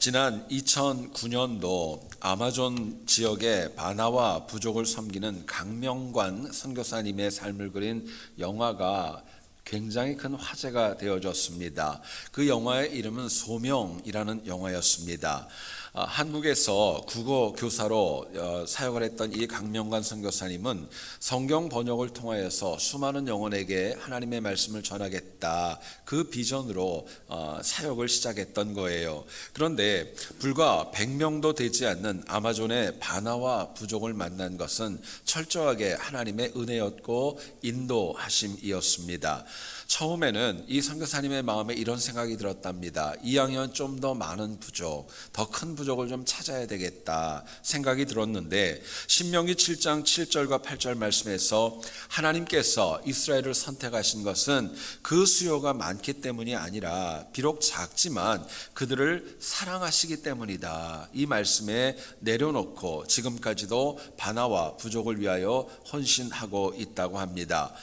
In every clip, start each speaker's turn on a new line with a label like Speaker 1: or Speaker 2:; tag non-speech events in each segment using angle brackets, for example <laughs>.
Speaker 1: 지난 2009년도 아마존 지역의 바나와 부족을 섬기는 강명관 선교사님의 삶을 그린 영화가 굉장히 큰 화제가 되어졌습니다. 그 영화의 이름은 소명이라는 영화였습니다. 아, 한국에서 국어 교사로 어, 사역을 했던 이 강명관 선교사님은 성경 번역을 통하여서 수많은 영혼에게 하나님의 말씀을 전하겠다 그 비전으로 어, 사역을 시작했던 거예요. 그런데 불과 100명도 되지 않는 아마존의 바나와 부족을 만난 것은 철저하게 하나님의 은혜였고 인도하심이었습니다. 처음에는 이 선교사님의 마음에 이런 생각이 들었답니다. 이왕이면 좀더 많은 부족, 더 큰 부족 을 좀 찾아야 되겠다 생각이 들었는데 신명기 7장 7절과 8절 말씀에서 하나님께서 이스라엘을 선택하신 것은 그 수요가 많기 때문이 아니라 비록 작지만 그들을 사랑하시기 때문이다. 이 말씀에 내려놓고 지금까지도 바나와 부족을 위하여 헌신하고 있다고 합니다.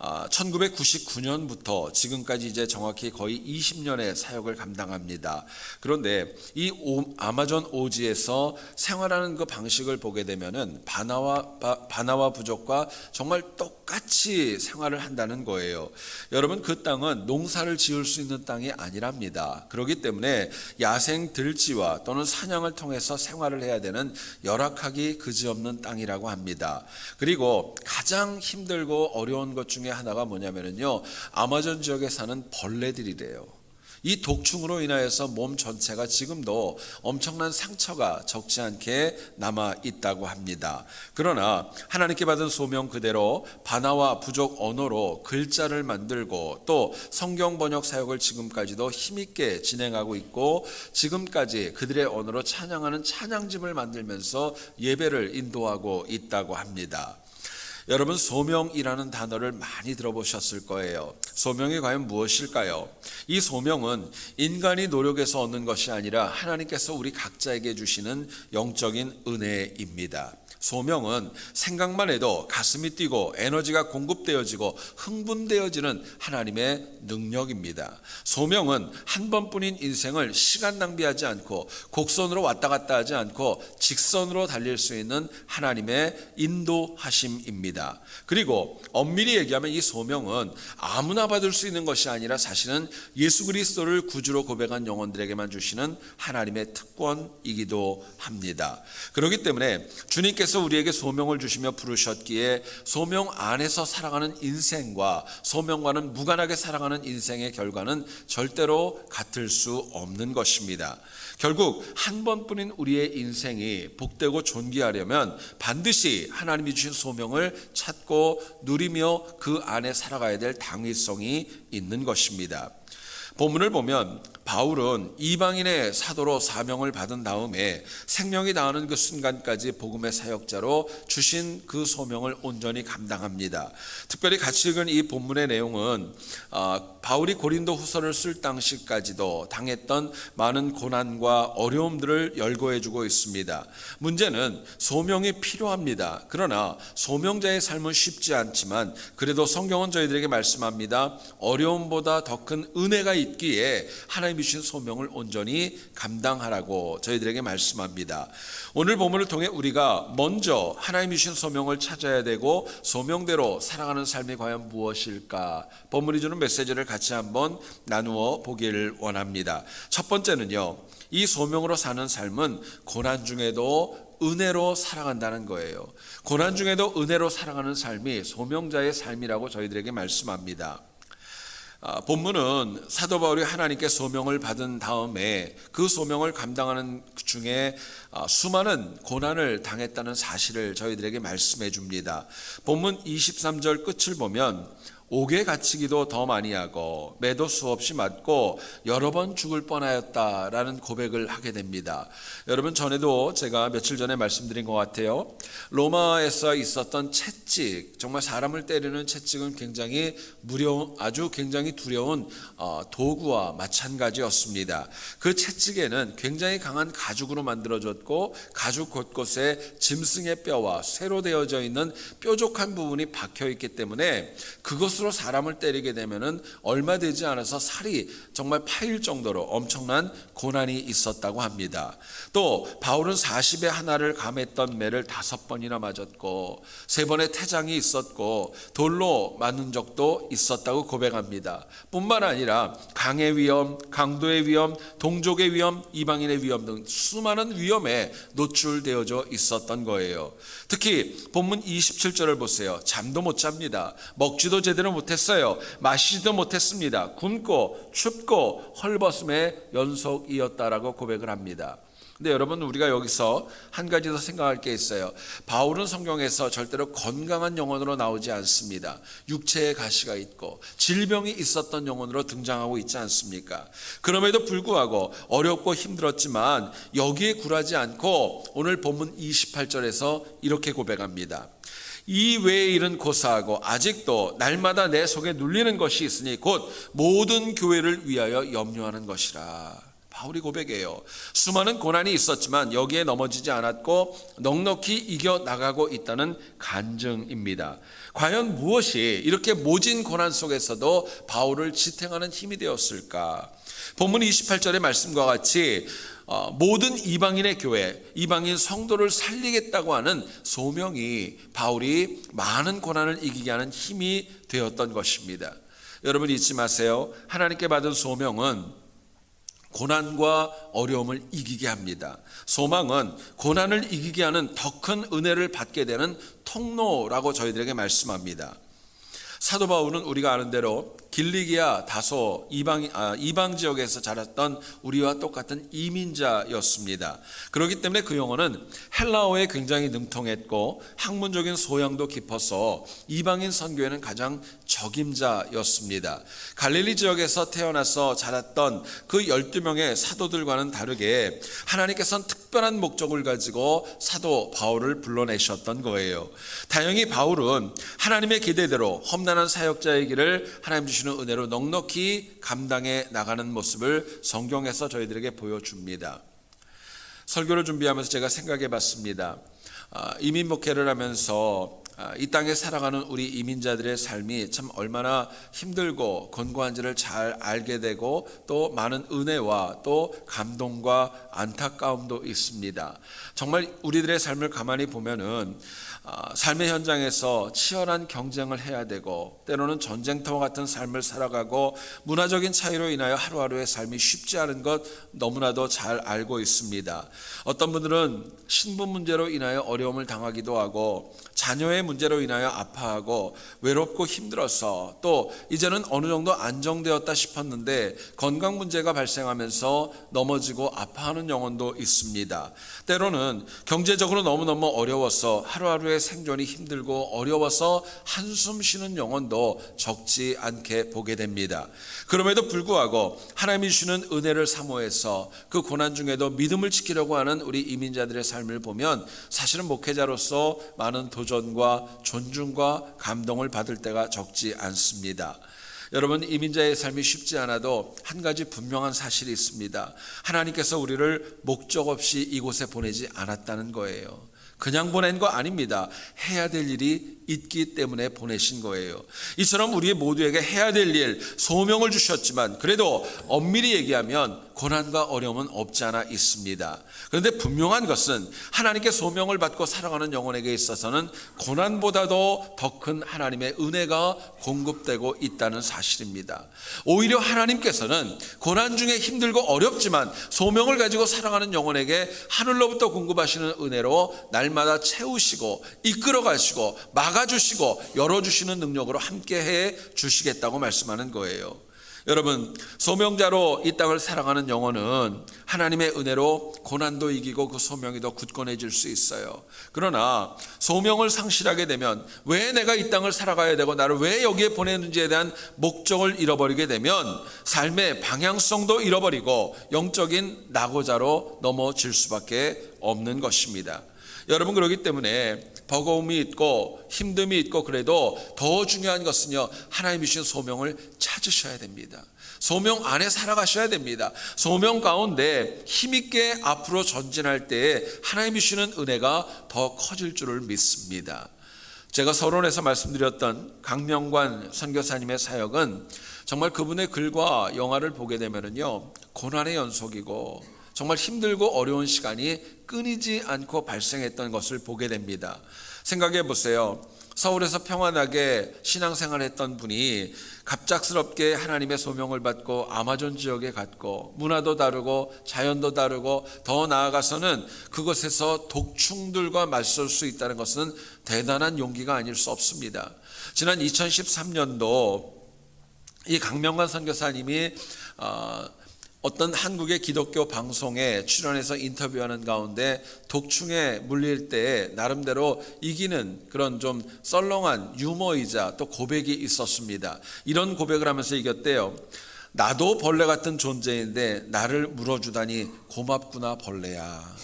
Speaker 1: 1999년부터 지금까지 이제 정확히 거의 20년의 사역을 감당합니다. 그런데 이 아마존 오지에서 생활하는 그 방식을 보게 되면은 바나와 바나와 부족과 정말 똑같이 생활을 한다는 거예요. 여러분 그 땅은 농사를 지을 수 있는 땅이 아니랍니다. 그렇기 때문에 야생 들지와 또는 사냥을 통해서 생활을 해야 되는 열악하기 그지없는 땅이라고 합니다. 그리고 가장 힘들고 어려운 것 중에 하나가 뭐냐면요. 아마존 지역에 사는 벌레들이래요. 이 독충으로 인하여서 몸 전체가 지금도 엄청난 상처가 적지 않게 남아 있다고 합니다. 그러나 하나님께 받은 소명 그대로 바나와 부족 언어로 글자를 만들고 또 성경 번역 사역을 지금까지도 힘있게 진행하고 있고 지금까지 그들의 언어로 찬양하는 찬양집을 만들면서 예배를 인도하고 있다고 합니다. 여러분 소명이라는 단어를 많이 들어보셨을 거예요. 소명이 과연 무엇일까요? 이 소명은 인간이 노력해서 얻는 것이 아니라 하나님께서 우리 각자에게 주시는 영적인 은혜입니다. 소명은 생각만 해도 가슴이 뛰고 에너지가 공급되어지고 흥분되어지는 하나님의 능력입니다. 소명은 한 번뿐인 인생을 시간 낭비하지 않고 곡선으로 왔다 갔다 하지 않고 직선으로 달릴 수 있는 하나님의 인도하심입니다. 그리고 엄밀히 얘기하면 이 소명은 아무나 받을 수 있는 것이 아니라 사실은 예수 그리스도를 구주로 고백한 영혼들에게만 주시는 하나님의 특권이기도 합니다. 그렇기 때문에 주님께서 하나님께서 우리에게 소명을 주시며 부르셨기에 소명 안에서 살아가는 인생과 소명과는 무관하게 살아가는 인생의 결과는 절대로 같을 수 없는 것입니다. 결국 한 번뿐인 우리의 인생이 복되고 존귀하려면 반드시 하나님이 주신 소명을 찾고 누리며 그 안에 살아가야 될 당위성이 있는 것입니다. 본문을 보면 바울은 이방인의 사도로 사명을 받은 다음에 생명이 다하는 그 순간까지 복음의 사역자로 주신 그 소명을 온전히 감당합니다. 특별히 같이 읽은 이 본문의 내용은 어, 바울이 고린도 후서를 쓸 당시까지도 당했던 많은 고난과 어려움들을 열거해주고 있습니다. 문제는 소명이 필요합니다. 그러나 소명자의 삶은 쉽지 않지만 그래도 성경은 저희들에게 말씀합니다. 어려움보다 더 큰 은혜가 있기에 하나님 주신 소명을 온전히 감당하라고 저희들에게 말씀합니다. 오늘 본문을 통해 우리가 먼저 하나님이 주신 소명을 찾아야 되고 소명대로 살아가는 삶이 과연 무엇일까? 본문이 주는 메시지를 같이 한번 나누어 보기를 원합니다. 첫 번째는요. 이 소명으로 사는 삶은 고난 중에도 은혜로 살아간다는 거예요. 고난 중에도 은혜로 살아가는 삶이 소명자의 삶이라고 저희들에게 말씀합니다. 아, 본문은 사도 바울이 하나님께 소명을 받은 다음에 그 소명을 감당하는 중에 아, 수많은 고난을 당했다는 사실을 저희들에게 말씀해 줍니다. 본문 23절 끝을 보면 옥에 갇히기도 더 많이 하고 매도 수없이 맞고 여러 번 죽을 뻔하였다라는 고백을 하게 됩니다. 여러분 전에도 제가 며칠 전에 말씀드린 것 같아요. 로마에서 있었던 채찍 정말 사람을 때리는 채찍은 굉장히 무려 아주 굉장히 두려운 어, 도구와 마찬가지였습니다. 그 채찍에는 굉장히 강한 가죽으로 만들어졌고 가죽 곳곳에 짐승의 뼈와 쇠로 되어져 있는 뾰족한 부분이 박혀 있기 때문에 그것 못으로 사람을 때리게 되면은 얼마 되지 않아서 살이 정말 파일 정도로 엄청난 고난이 있었다고 합니다. 또 바울은 40에 하나를 감했던 매를 다섯 번이나 맞았고 세 번의 태장이 있었고 돌로 맞는 적도 있었다고 고백합니다. 뿐만 아니라 강의 위험, 강도의 위험, 동족의 위험, 이방인의 위험 등 수많은 위험에 노출되어져 있었던 거예요. 특히 본문 27절을 보세요. 잠도 못 잡니다. 먹지도 제대로 못했어요. 마시지도 못했습니다. 굶고 춥고 헐벗음의 연속이었다라고 고백을 합니다. 근데 여러분 우리가 여기서 한 가지 더 생각할 게 있어요. 바울은 성경에서 절대로 건강한 영혼으로 나오지 않습니다. 육체의 가시가 있고 질병이 있었던 영혼으로 등장하고 있지 않습니까? 그럼에도 불구하고 어렵고 힘들었지만 여기에 굴하지 않고 오늘 본문 28절에서 이렇게 고백합니다. 이 외의 일은 고사하고 아직도 날마다 내 속에 눌리는 것이 있으니 곧 모든 교회를 위하여 염려하는 것이라. 바울이 고백해요. 수많은 고난이 있었지만 여기에 넘어지지 않았고 넉넉히 이겨 나가고 있다는 간증입니다. 과연 무엇이 이렇게 모진 고난 속에서도 바울을 지탱하는 힘이 되었을까? 본문 28절의 말씀과 같이 어, 모든 이방인의 교회, 이방인 성도를 살리겠다고 하는 소명이 바울이 많은 고난을 이기게 하는 힘이 되었던 것입니다. 여러분 잊지 마세요. 하나님께 받은 소명은 고난과 어려움을 이기게 합니다. 소망은 고난을 이기게 하는 더 큰 은혜를 받게 되는 통로라고 저희들에게 말씀합니다. 사도 바울은 우리가 아는 대로 길리기아 다소 이방 아, 이방 지역에서 자랐던 우리와 똑같은 이민자였습니다. 그렇기 때문에 그 영어는 헬라어에 굉장히 능통했고 학문적인 소양도 깊어서 이방인 선교에는 가장 적임자였습니다. 갈릴리 지역에서 태어나서 자랐던 그 12명의 사도들과는 다르게 하나님께서는 특별한 목적을 가지고 사도 바울을 불러내셨던 거예요. 다행히 바울은 하나님의 기대대로 험난한 사역자의 길을 하나님 주 시는 은혜로 넉넉히 감당해 나가는 모습을 성경에서 저희들에게 보여줍니다. 설교를 준비하면서 제가 생각해 봤습니다. 아, 이민 목회를 하면서 아, 이 땅에 살아가는 우리 이민자들의 삶이 참 얼마나 힘들고 권고한지를 잘 알게 되고 또 많은 은혜와 또 감동과 안타까움도 있습니다. 정말 우리들의 삶을 가만히 보면은 아, 삶의 현장에서 치열한 경쟁을 해야 되고 때로는 전쟁터와 같은 삶을 살아가고 문화적인 차이로 인하여 하루하루의 삶이 쉽지 않은 것 너무나도 잘 알고 있습니다. 어떤 분들은 신분 문제로 인하여 어려움을 당하기도 하고 자녀의 문제로 인하여 아파하고 외롭고 힘들어서 또 이제는 어느 정도 안정되었다 싶었는데 건강 문제가 발생하면서 넘어지고 아파하는 영혼도 있습니다. 때로는 경제적으로 너무너무 어려워서 하루하루의 생존이 힘들고 어려워서 한숨 쉬는 영혼도 적지 않게 보게 됩니다. 그럼에도 불구하고 하나님이 주시는 은혜를 사모해서 그 고난 중에도 믿음을 지키려고 하는 우리 이민자들의 삶을 보면 사실은 목회자로서 많은 도전 과 존중과 감동을 받을 때가 적지 않습니다. 여러분 이민자의 삶이 쉽지 않아도 한 가지 분명한 사실이 있습니다. 하나님께서 우리를 목적 없이 이곳에 보내지 않았다는 거예요. 그냥 보낸 거 아닙니다. 해야 될 일이 있기 때문에 보내신 거예요. 이처럼 우리 모두에게 해야 될 일, 소명을 주셨지만 그래도 엄밀히 얘기하면 고난과 어려움은 없지 않아 있습니다. 그런데 분명한 것은 하나님께 소명을 받고 살아가는 영혼에게 있어서는 고난보다도 더 큰 하나님의 은혜가 공급되고 있다는 사실입니다. 오히려 하나님께서는 고난 중에 힘들고 어렵지만 소명을 가지고 살아가는 영혼에게 하늘로부터 공급하시는 은혜로 날마다 채우시고 이끌어 가시고 막아 주시고 열어 주시는 능력으로 함께 해 주시겠다고 말씀하는 거예요. 여러분 소명자로 이 땅을 살아가는 영혼은 하나님의 은혜로 고난도 이기고 그 소명이 더 굳건해질 수 있어요. 그러나 소명을 상실하게 되면 왜 내가 이 땅을 살아가야 되고 나를 왜 여기에 보내는지에 대한 목적을 잃어버리게 되면 삶의 방향성도 잃어버리고 영적인 낙오자로 넘어질 수밖에 없는 것입니다. 여러분 그러기 때문에 버거움이 있고 힘듦이 있고 그래도 더 중요한 것은요 하나님이 주신 소명을 찾으셔야 됩니다. 소명 안에 살아가셔야 됩니다. 소명 가운데 힘있게 앞으로 전진할 때에 하나님이 주시는 은혜가 더 커질 줄을 믿습니다. 제가 서론에서 말씀드렸던 강명관 선교사님의 사역은 정말 그분의 글과 영화를 보게 되면은요 고난의 연속이고 정말 힘들고 어려운 시간이 끊이지 않고 발생했던 것을 보게 됩니다. 생각해 보세요. 서울에서 평안하게 신앙생활 했던 분이 갑작스럽게 하나님의 소명을 받고 아마존 지역에 갔고 문화도 다르고 자연도 다르고 더 나아가서는 그곳에서 독충들과 맞설 수 있다는 것은 대단한 용기가 아닐 수 없습니다. 지난 2013년도 이 강명관 선교사님이 어, 어떤 한국의 기독교 방송에 출연해서 인터뷰하는 가운데 독충에 물릴 때 나름대로 이기는 그런 좀 썰렁한 유머이자 또 고백이 있었습니다. 이런 고백을 하면서 이겼대요. 나도 벌레 같은 존재인데 나를 물어주다니 고맙구나 벌레야.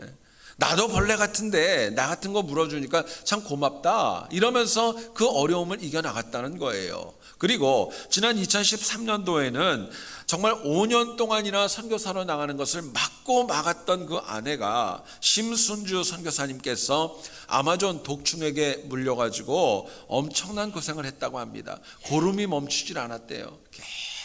Speaker 1: 예. 나도 벌레 같은데 나 같은 거 물어주니까 참 고맙다 이러면서 그 어려움을 이겨나갔다는 거예요. 그리고 지난 2013년도에는 정말 5년 동안이나 선교사로 나가는 것을 막고 막았던 그 아내가 심순주 선교사님께서 아마존 독충에게 물려가지고 엄청난 고생을 했다고 합니다. 고름이 멈추질 않았대요.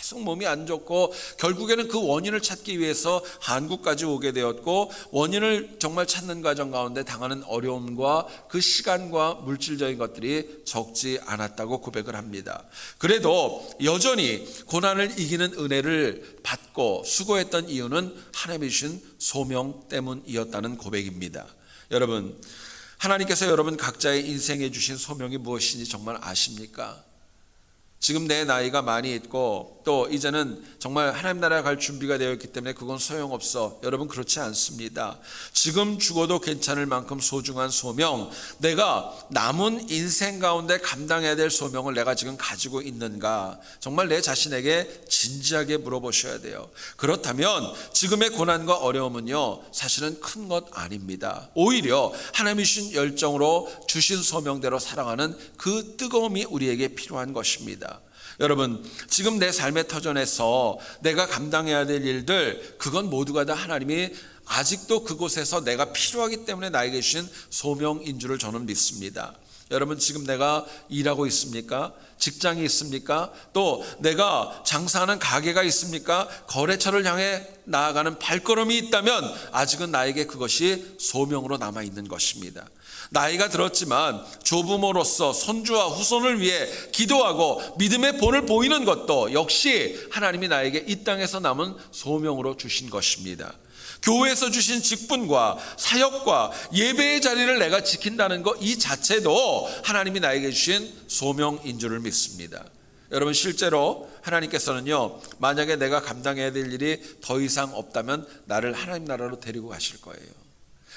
Speaker 1: 계속 몸이 안 좋고 결국에는 그 원인을 찾기 위해서 한국까지 오게 되었고 원인을 정말 찾는 과정 가운데 당하는 어려움과 그 시간과 물질적인 것들이 적지 않았다고 고백을 합니다. 그래도 여전히 고난을 이기는 은혜를 받고 수고했던 이유는 하나님이 주신 소명 때문이었다는 고백입니다. 여러분 하나님께서 여러분 각자의 인생에 주신 소명이 무엇인지 정말 아십니까? 지금 내 나이가 많이 있고 또 이제는 정말 하나님 나라에 갈 준비가 되어 있기 때문에 그건 소용없어. 여러분 그렇지 않습니다. 지금 죽어도 괜찮을 만큼 소중한 소명, 내가 남은 인생 가운데 감당해야 될 소명을 내가 지금 가지고 있는가? 정말 내 자신에게 진지하게 물어보셔야 돼요. 그렇다면 지금의 고난과 어려움은요, 사실은 큰 것 아닙니다. 오히려 하나님이 주신 열정으로 주신 소명대로 살아가는 그 뜨거움이 우리에게 필요한 것입니다. 여러분, 지금 내 삶의 터전에서 내가 감당해야 될 일들, 그건 모두가 다 하나님이 아직도 그곳에서 내가 필요하기 때문에 나에게 주신 소명인 줄을 저는 믿습니다. 여러분, 지금 내가 일하고 있습니까? 직장이 있습니까? 또 내가 장사하는 가게가 있습니까? 거래처를 향해 나아가는 발걸음이 있다면 아직은 나에게 그것이 소명으로 남아 있는 것입니다. 나이가 들었지만 조부모로서 손주와 후손을 위해 기도하고 믿음의 본을 보이는 것도 역시 하나님이 나에게 이 땅에서 남은 소명으로 주신 것입니다. 교회에서 주신 직분과 사역과 예배의 자리를 내가 지킨다는 것 이 자체도 하나님이 나에게 주신 소명인 줄을 믿습니다. 여러분 실제로 하나님께서는요 만약에 내가 감당해야 될 일이 더 이상 없다면 나를 하나님 나라로 데리고 가실 거예요.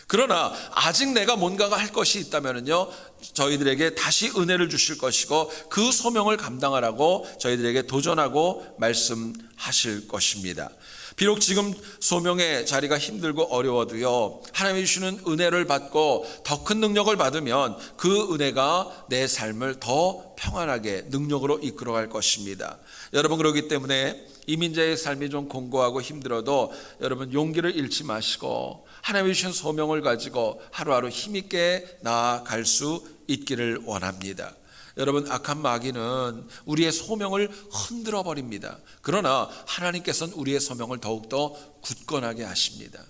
Speaker 1: 그러나 아직 내가 뭔가가 할 것이 있다면요 저희들에게 다시 은혜를 주실 것이고 그 소명을 감당하라고 저희들에게 도전하고 말씀하실 것입니다. 비록 지금 소명의 자리가 힘들고 어려워도요 하나님이 주시는 은혜를 받고 더 큰 능력을 받으면 그 은혜가 내 삶을 더 평안하게 능력으로 이끌어갈 것입니다. 여러분 그러기 때문에 이민자의 삶이 좀 공고하고 힘들어도 여러분 용기를 잃지 마시고 하나님이 주신 소명을 가지고 하루하루 힘있게 나아갈 수 있기를 원합니다. 여러분 악한 마귀는 우리의 소명을 흔들어 버립니다. 그러나 하나님께서는 우리의 소명을 더욱더 굳건하게 하십니다.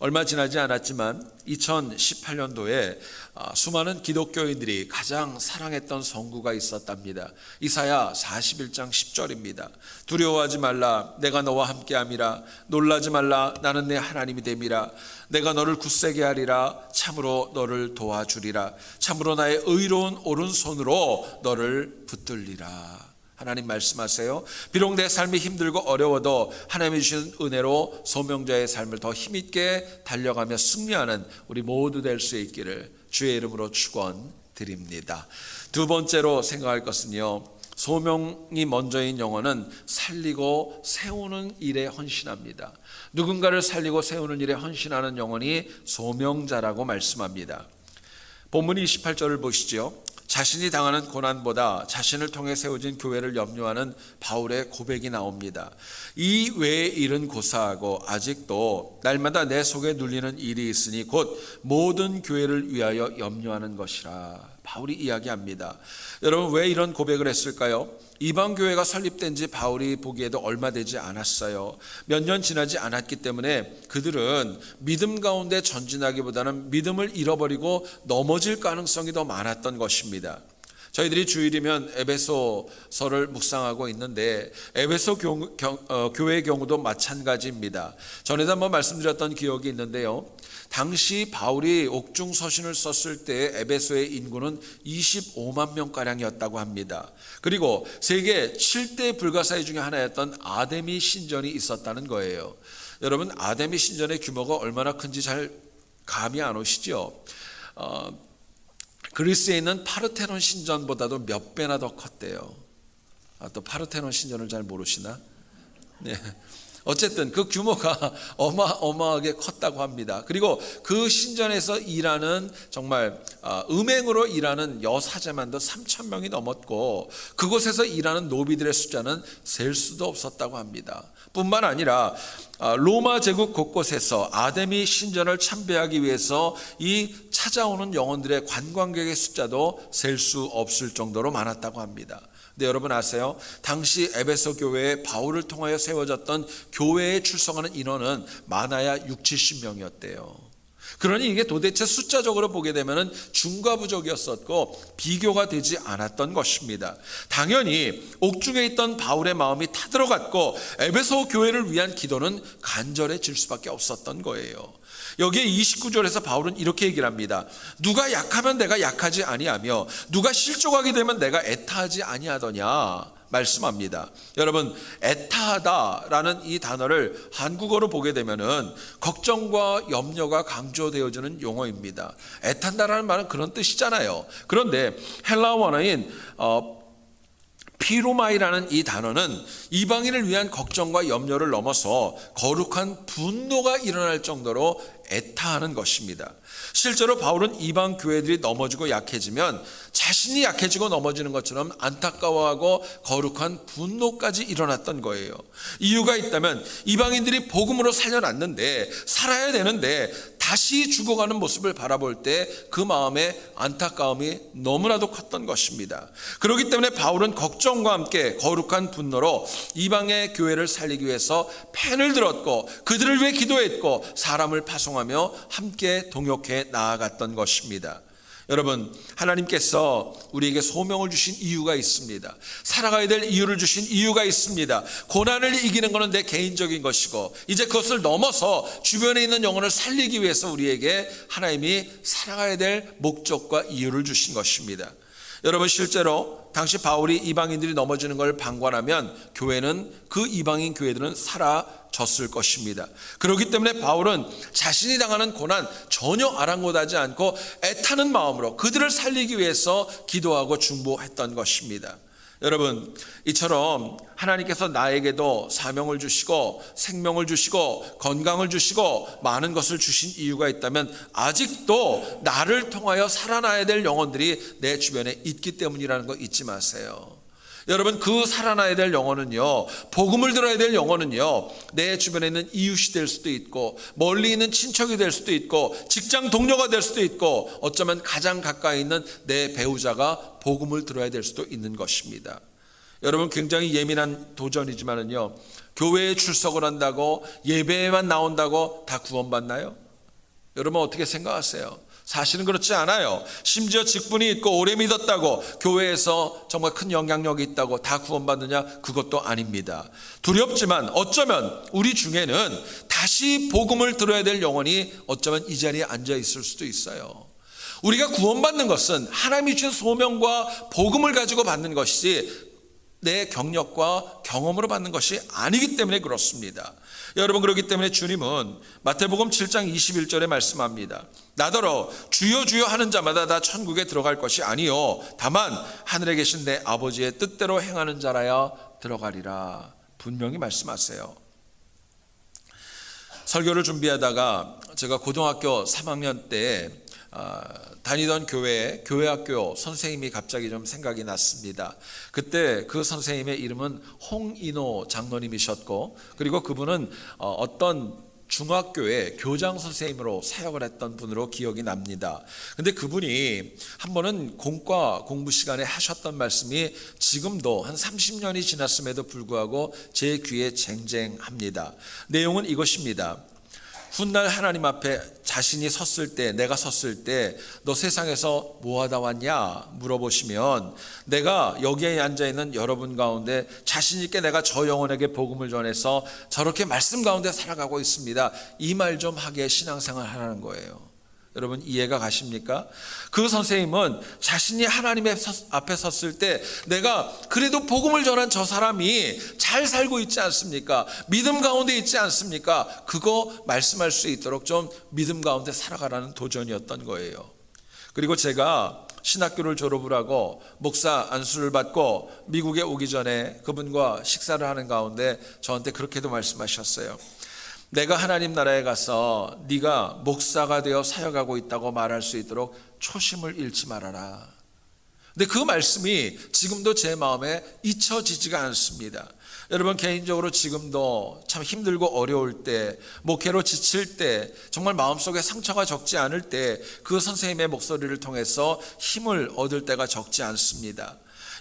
Speaker 1: 얼마 지나지 않았지만 2018년도에 아, 수많은 기독교인들이 가장 사랑했던 성구가 있었답니다. 이사야 41장 10절입니다. 두려워하지 말라 내가 너와 함께함이라 놀라지 말라 나는 내 하나님이 됨이라 내가 너를 굳세게 하리라 참으로 너를 도와주리라 참으로 나의 의로운 오른손으로 너를 붙들리라. 하나님 말씀하세요. 비록 내 삶이 힘들고 어려워도 하나님이 주신 은혜로 소명자의 삶을 더 힘있게 달려가며 승리하는 우리 모두 될 수 있기를 주의 이름으로 축원드립니다. 두 번째로 생각할 것은요. 소명이 먼저인 영혼은 살리고 세우는 일에 헌신합니다. 누군가를 살리고 세우는 일에 헌신하는 영혼이 소명자라고 말씀합니다. 본문 28절을 보시죠. 자신이 당하는 고난보다 자신을 통해 세워진 교회를 염려하는 바울의 고백이 나옵니다. 이 외의 일은 고사하고 아직도 날마다 내 속에 눌리는 일이 있으니 곧 모든 교회를 위하여 염려하는 것이라. 바울이 이야기합니다. 여러분 왜 이런 고백을 했을까요? 이방 교회가 설립된 지 바울이 보기에도 얼마 되지 않았어요. 몇 년 지나지 않았기 때문에 그들은 믿음 가운데 전진하기보다는 믿음을 잃어버리고 넘어질 가능성이 더 많았던 것입니다. 저희들이 주일이면 에베소서를 묵상하고 있는데 에베소 교, 경, 어, 교회의 경우도 마찬가지입니다. 전에도 한번 말씀드렸던 기억이 있는데요. 당시 바울이 옥중 서신을 썼을 때 에베소의 인구는 25만 명가량이었다고 합니다. 그리고 세계 7대 불가사의 중에 하나였던 아데미 신전이 있었다는 거예요. 여러분 아데미 신전의 규모가 얼마나 큰지 잘 감이 안 오시죠? 어, 그리스에 있는 파르테논 신전보다도 몇 배나 더 컸대요. 아, 또 파르테논 신전을 잘 모르시나? 네. 어쨌든 그 규모가 <laughs> 어마어마하게 컸다고 합니다. 그리고 그 신전에서 일하는 정말 아, 음행으로 일하는 여사제만도 3천 명이 넘었고 그곳에서 일하는 노비들의 숫자는 셀 수도 없었다고 합니다. 뿐만 아니라 아, 로마 제국 곳곳에서 아데미 신전을 참배하기 위해서 이 찾아오는 영혼들의 관광객의 숫자도 셀 수 없을 정도로 많았다고 합니다. 근데 여러분 아세요? 당시 에베소 교회에 바울을 통하여 세워졌던 교회에 출석하는 인원은 많아야 6, 70명이었대요. 그러니 이게 도대체 숫자적으로 보게 되면 중과부적이었었고 비교가 되지 않았던 것입니다. 당연히 옥중에 있던 바울의 마음이 타들어갔고 에베소 교회를 위한 기도는 간절해질 수밖에 없었던 거예요. 여기에 29절에서 바울은 이렇게 얘기를 합니다. 누가 약하면 내가 약하지 아니하며 누가 실족하게 되면 내가 애타하지 아니하더냐 말씀합니다. 여러분 애타하다라는 이 단어를 한국어로 보게 되면은 걱정과 염려가 강조되어지는 용어입니다. 애탄다라는 말은 그런 뜻이잖아요. 그런데 헬라 원어인 어, 피로마이라는 이 단어는 이방인을 위한 걱정과 염려를 넘어서 거룩한 분노가 일어날 정도로 애타하는 것입니다. 실제로 바울은 이방 교회들이 넘어지고 약해지면 자신이 약해지고 넘어지는 것처럼 안타까워하고 거룩한 분노까지 일어났던 거예요. 이유가 있다면 이방인들이 복음으로 살려놨는데 살아야 되는데 다시 죽어가는 모습을 바라볼 때 그 마음에 안타까움이 너무나도 컸던 것입니다. 그렇기 때문에 바울은 걱정과 함께 거룩한 분노로 이방의 교회를 살리기 위해서 펜을 들었고 그들을 위해 기도했고 사람을 파송하며 함께 동역해 나아갔던 것입니다. 여러분, 하나님께서 우리에게 소명을 주신 이유가 있습니다. 살아가야 될 이유를 주신 이유가 있습니다. 고난을 이기는 것은 내 개인적인 것이고, 이제 그것을 넘어서 주변에 있는 영혼을 살리기 위해서 우리에게 하나님이 살아가야 될 목적과 이유를 주신 것입니다. 여러분, 실제로 당시 바울이 이방인들이 넘어지는 걸 방관하면 교회는 그 이방인 교회들은 사라졌을 것입니다. 그렇기 때문에 바울은 자신이 당하는 고난 전혀 아랑곳하지 않고 애타는 마음으로 그들을 살리기 위해서 기도하고 중보했던 것입니다. 여러분, 이처럼 하나님께서 나에게도 사명을 주시고 생명을 주시고 건강을 주시고 많은 것을 주신 이유가 있다면 아직도 나를 통하여 살아나야 될 영혼들이 내 주변에 있기 때문이라는 거 잊지 마세요. 여러분 그 살아나야 될 영혼은요 복음을 들어야 될 영혼은요 내 주변에 있는 이웃이 될 수도 있고 멀리 있는 친척이 될 수도 있고 직장 동료가 될 수도 있고 어쩌면 가장 가까이 있는 내 배우자가 복음을 들어야 될 수도 있는 것입니다. 여러분 굉장히 예민한 도전이지만은요 교회에 출석을 한다고 예배에만 나온다고 다 구원받나요? 여러분 어떻게 생각하세요? 사실은 그렇지 않아요. 심지어 직분이 있고 오래 믿었다고 교회에서 정말 큰 영향력이 있다고 다 구원받느냐? 그것도 아닙니다. 두렵지만 어쩌면 우리 중에는 다시 복음을 들어야 될 영혼이 어쩌면 이 자리에 앉아 있을 수도 있어요. 우리가 구원받는 것은 하나님이 주신 소명과 복음을 가지고 받는 것이지 내 경력과 경험으로 받는 것이 아니기 때문에 그렇습니다. 여러분 그렇기 때문에 주님은 마태복음 7장 21절에 말씀합니다. 나더러 주여 주여 하는 자마다 다 천국에 들어갈 것이 아니요 다만 하늘에 계신 내 아버지의 뜻대로 행하는 자라야 들어가리라 분명히 말씀하세요. 설교를 준비하다가 제가 고등학교 3학년 때 아, 다니던 교회에 교회학교 선생님이 갑자기 좀 생각이 났습니다. 그때 그 선생님의 이름은 홍인호 장로님이셨고 그리고 그분은 어, 어떤 중학교의 교장 선생님으로 사역을 했던 분으로 기억이 납니다. 근데 그분이 한 번은 공과 공부 시간에 하셨던 말씀이 지금도 한 30년이 지났음에도 불구하고 제 귀에 쟁쟁합니다. 내용은 이것입니다. 훗날 하나님 앞에 자신이 섰을 때, 내가 섰을 때, 너 세상에서 뭐 하다 왔냐? 물어보시면, 내가 여기에 앉아있는 여러분 가운데 자신있게 내가 저 영혼에게 복음을 전해서 저렇게 말씀 가운데 살아가고 있습니다. 이 말 좀 하게 신앙생활 하라는 거예요. 여러분 이해가 가십니까? 그 선생님은 자신이 하나님의 섰- 앞에 섰을 때 내가 그래도 복음을 전한 저 사람이 잘 살고 있지 않습니까? 믿음 가운데 있지 않습니까? 그거 말씀할 수 있도록 좀 믿음 가운데 살아가라는 도전이었던 거예요. 그리고 제가 신학교를 졸업을 하고 목사 안수를 받고 미국에 오기 전에 그분과 식사를 하는 가운데 저한테 그렇게도 말씀하셨어요. 내가 하나님 나라에 가서 네가 목사가 되어 사역하고 있다고 말할 수 있도록 초심을 잃지 말아라. 근데 그 말씀이 지금도 제 마음에 잊혀지지가 않습니다. 여러분 개인적으로 지금도 참 힘들고 어려울 때, 목회로 지칠 때, 정말 마음속에 상처가 적지 않을 때 그 선생님의 목소리를 통해서 힘을 얻을 때가 적지 않습니다.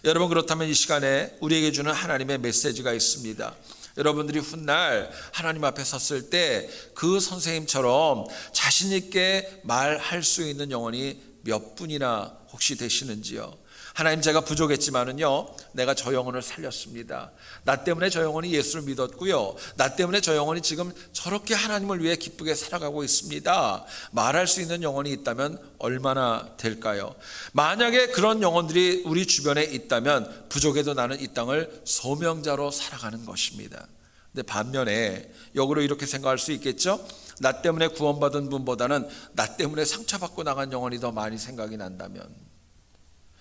Speaker 1: 여러분 그렇다면 이 시간에 우리에게 주는 하나님의 메시지가 있습니다. 여러분들이 훗날 하나님 앞에 섰을 때 그 선생님처럼 자신 있게 말할 수 있는 영혼이 몇 분이나 혹시 되시는지요? 하나님 제가 부족했지만은요 내가 저 영혼을 살렸습니다. 나 때문에 저 영혼이 예수를 믿었고요. 나 때문에 저 영혼이 지금 저렇게 하나님을 위해 기쁘게 살아가고 있습니다. 말할 수 있는 영혼이 있다면 얼마나 될까요? 만약에 그런 영혼들이 우리 주변에 있다면 부족해도 나는 이 땅을 소명자로 살아가는 것입니다. 근데 반면에 역으로 이렇게 생각할 수 있겠죠? 나 때문에 구원받은 분보다는 나 때문에 상처받고 나간 영혼이 더 많이 생각이 난다면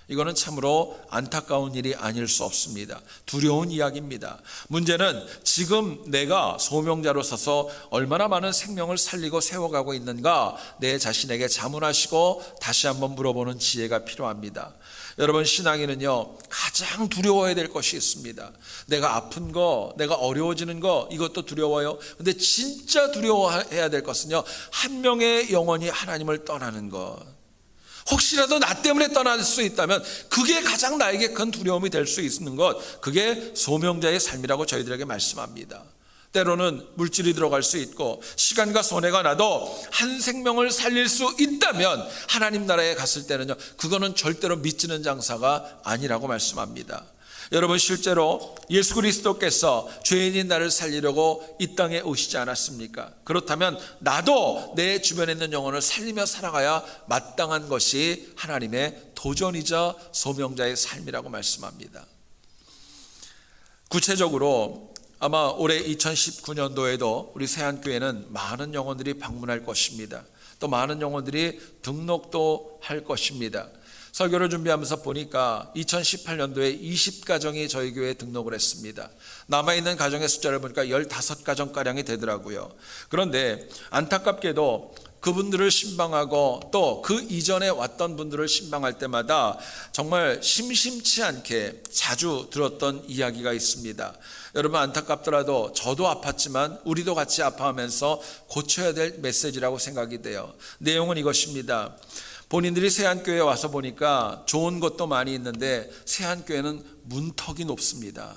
Speaker 1: 이거는 참으로 안타까운 일이 아닐 수 없습니다. 두려운 이야기입니다. 문제는 지금 내가 소명자로 서서 얼마나 많은 생명을 살리고 세워가고 있는가 내 자신에게 자문하시고 다시 한번 물어보는 지혜가 필요합니다. 여러분 신앙인은요 가장 두려워야 될 것이 있습니다. 내가 아픈 거, 내가 어려워지는 거 이것도 두려워요. 근데 진짜 두려워해야 될 것은요 한 명의 영혼이 하나님을 떠나는 것. 혹시라도 나 때문에 떠날 수 있다면 그게 가장 나에게 큰 두려움이 될 수 있는 것. 그게 소명자의 삶이라고 저희들에게 말씀합니다. 때로는 물질이 들어갈 수 있고 시간과 손해가 나도 한 생명을 살릴 수 있다면 하나님 나라에 갔을 때는요. 그거는 절대로 미치는 장사가 아니라고 말씀합니다. 여러분 실제로 예수 그리스도께서 죄인인 나를 살리려고 이 땅에 오시지 않았습니까? 그렇다면 나도 내 주변에 있는 영혼을 살리며 살아가야 마땅한 것이 하나님의 도전이자 소명자의 삶이라고 말씀합니다. 구체적으로 아마 올해 2019년도에도 우리 세안교회는 많은 영혼들이 방문할 것입니다. 또 많은 영혼들이 등록도 할 것입니다. 설교를 준비하면서 보니까 2018년도에 20가정이 저희 교회에 등록을 했습니다. 남아있는 가정의 숫자를 보니까 15가정가량이 되더라고요. 그런데 안타깝게도 그분들을 신방하고 또 그 이전에 왔던 분들을 신방할 때마다 정말 심심치 않게 자주 들었던 이야기가 있습니다. 여러분 안타깝더라도 저도 아팠지만 우리도 같이 아파하면서 고쳐야 될 메시지라고 생각이 돼요. 내용은 이것입니다. 본인들이 세안교회에 와서 보니까 좋은 것도 많이 있는데 세안교회는 문턱이 높습니다.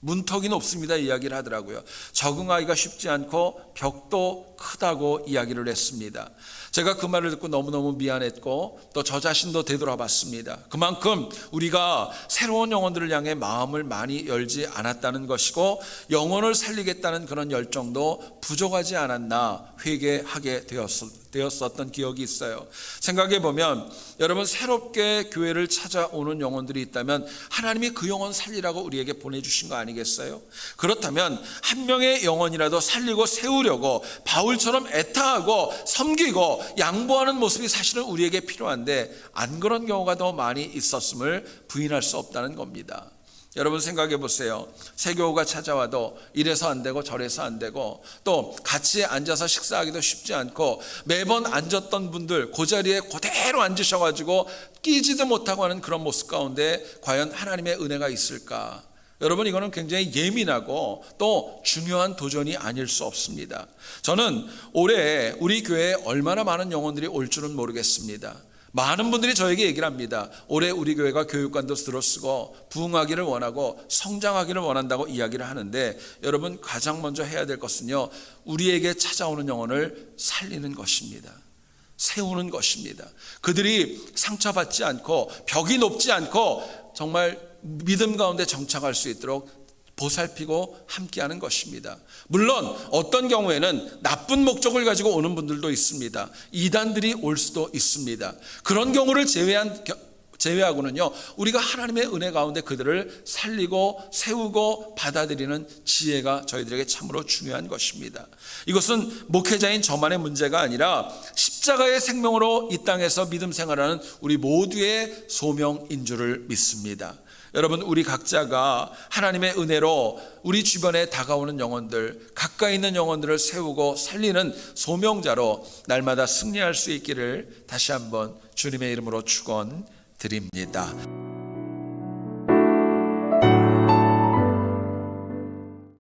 Speaker 1: 문턱이 높습니다 이야기를 하더라고요. 적응하기가 쉽지 않고 벽도 크다고 이야기를 했습니다. 제가 그 말을 듣고 너무너무 미안했고 또 저 자신도 되돌아봤습니다. 그만큼 우리가 새로운 영혼들을 향해 마음을 많이 열지 않았다는 것이고 영혼을 살리겠다는 그런 열정도 부족하지 않았나 회개하게 되었습니다. 되었었던 기억이 있어요. 생각해 보면 여러분 새롭게 교회를 찾아오는 영혼들이 있다면 하나님이 그 영혼 살리라고 우리에게 보내주신 거 아니겠어요? 그렇다면 한 명의 영혼이라도 살리고 세우려고 바울처럼 애타하고 섬기고 양보하는 모습이 사실은 우리에게 필요한데 안 그런 경우가 더 많이 있었음을 부인할 수 없다는 겁니다. 여러분 생각해 보세요. 세교우가 찾아와도 이래서 안 되고 저래서 안 되고 또 같이 앉아서 식사하기도 쉽지 않고 매번 앉았던 분들 그 자리에 그대로 앉으셔가지고 끼지도 못하고 하는 그런 모습 가운데 과연 하나님의 은혜가 있을까? 여러분 이거는 굉장히 예민하고 또 중요한 도전이 아닐 수 없습니다. 저는 올해 우리 교회에 얼마나 많은 영혼들이 올 줄은 모르겠습니다. 많은 분들이 저에게 얘기를 합니다. 올해 우리 교회가 교육관도 들어쓰고 부흥하기를 원하고 성장하기를 원한다고 이야기를 하는데 여러분 가장 먼저 해야 될 것은요. 우리에게 찾아오는 영혼을 살리는 것입니다. 세우는 것입니다. 그들이 상처받지 않고 벽이 높지 않고 정말 믿음 가운데 정착할 수 있도록 보살피고 함께하는 것입니다. 물론 어떤 경우에는 나쁜 목적을 가지고 오는 분들도 있습니다. 이단들이 올 수도 있습니다. 그런 경우를 제외한 겨- 제외하고는요, 우리가 하나님의 은혜 가운데 그들을 살리고 세우고 받아들이는 지혜가 저희들에게 참으로 중요한 것입니다. 이것은 목회자인 저만의 문제가 아니라 십자가의 생명으로 이 땅에서 믿음 생활하는 우리 모두의 소명인 줄을 믿습니다. 여러분, 우리 각자가 하나님의 은혜로 우리 주변에 다가오는 영혼들, 가까이 있는 영혼들을 세우고 살리는 소명자로 날마다 승리할 수 있기를 다시 한번 주님의 이름으로 축원 드립니다.